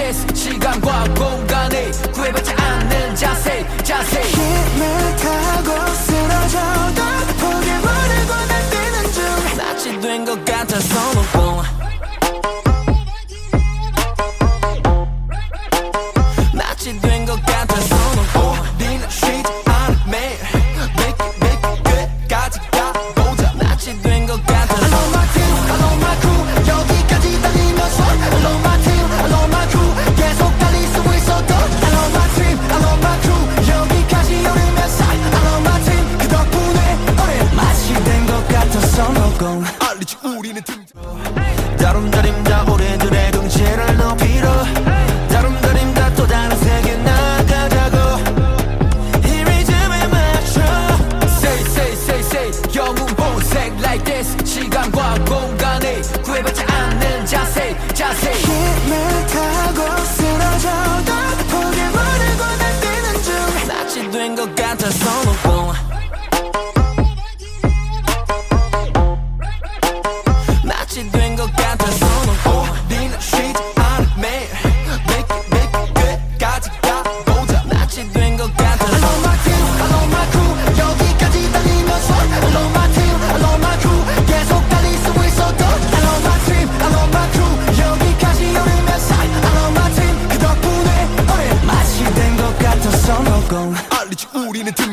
this 시간과 공간에 구애받지 않는 자세 자세. 힘을 쓰러져도 포기 모르고 날 뛰는 중. 낯이 된것 같아서 못 낯이 된것 같아서 못 성공 알리지 우리는 등장 다름다림다 오래들의 경제를 높이로 다름다림다 또 다른 세계 나가자고. 이 리듬에 맞춰 Say say say say. 영웅 본색 like this. 시간과 공간에 구애받지 않는 자세 자세. 힘을 타고 쓰러져도 포기 모르고 날 뛰는 중. 낚시된 것 같아서 거리는 등장.